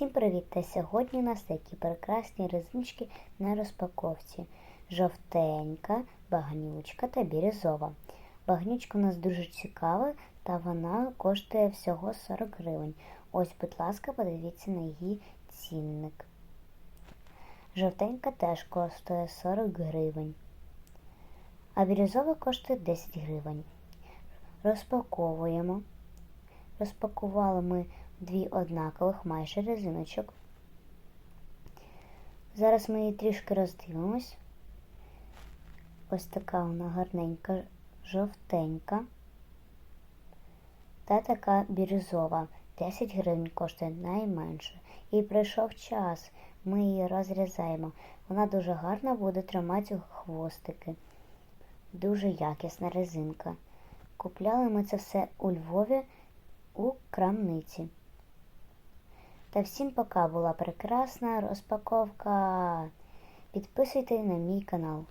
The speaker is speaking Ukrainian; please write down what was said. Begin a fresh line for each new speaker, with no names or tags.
Всім привіт! Та сьогодні у нас такі прекрасні резиночки на розпаковці. Жовтенька, багнючка та бірюзова. Багнючка у нас дуже цікава та вона коштує всього 40 гривень. Ось, будь ласка, подивіться на її цінник. Жовтенька теж коштує 40 гривень. А бірюзова коштує 10 гривень. Розпаковуємо. Розпакували ми дві однакових майже резиночок. Зараз ми її трішки роздивимось. Ось така вона гарненька, жовтенька. Та така бірюзова. 10 гривень коштує найменше. І прийшов час. Ми її розрізаємо. Вона дуже гарно буде тримати хвостики. Дуже якісна резинка. Купляли ми це все у Львові у крамниці. Та всім пока була прекрасна розпаковка. Підписуйтесь на мій канал.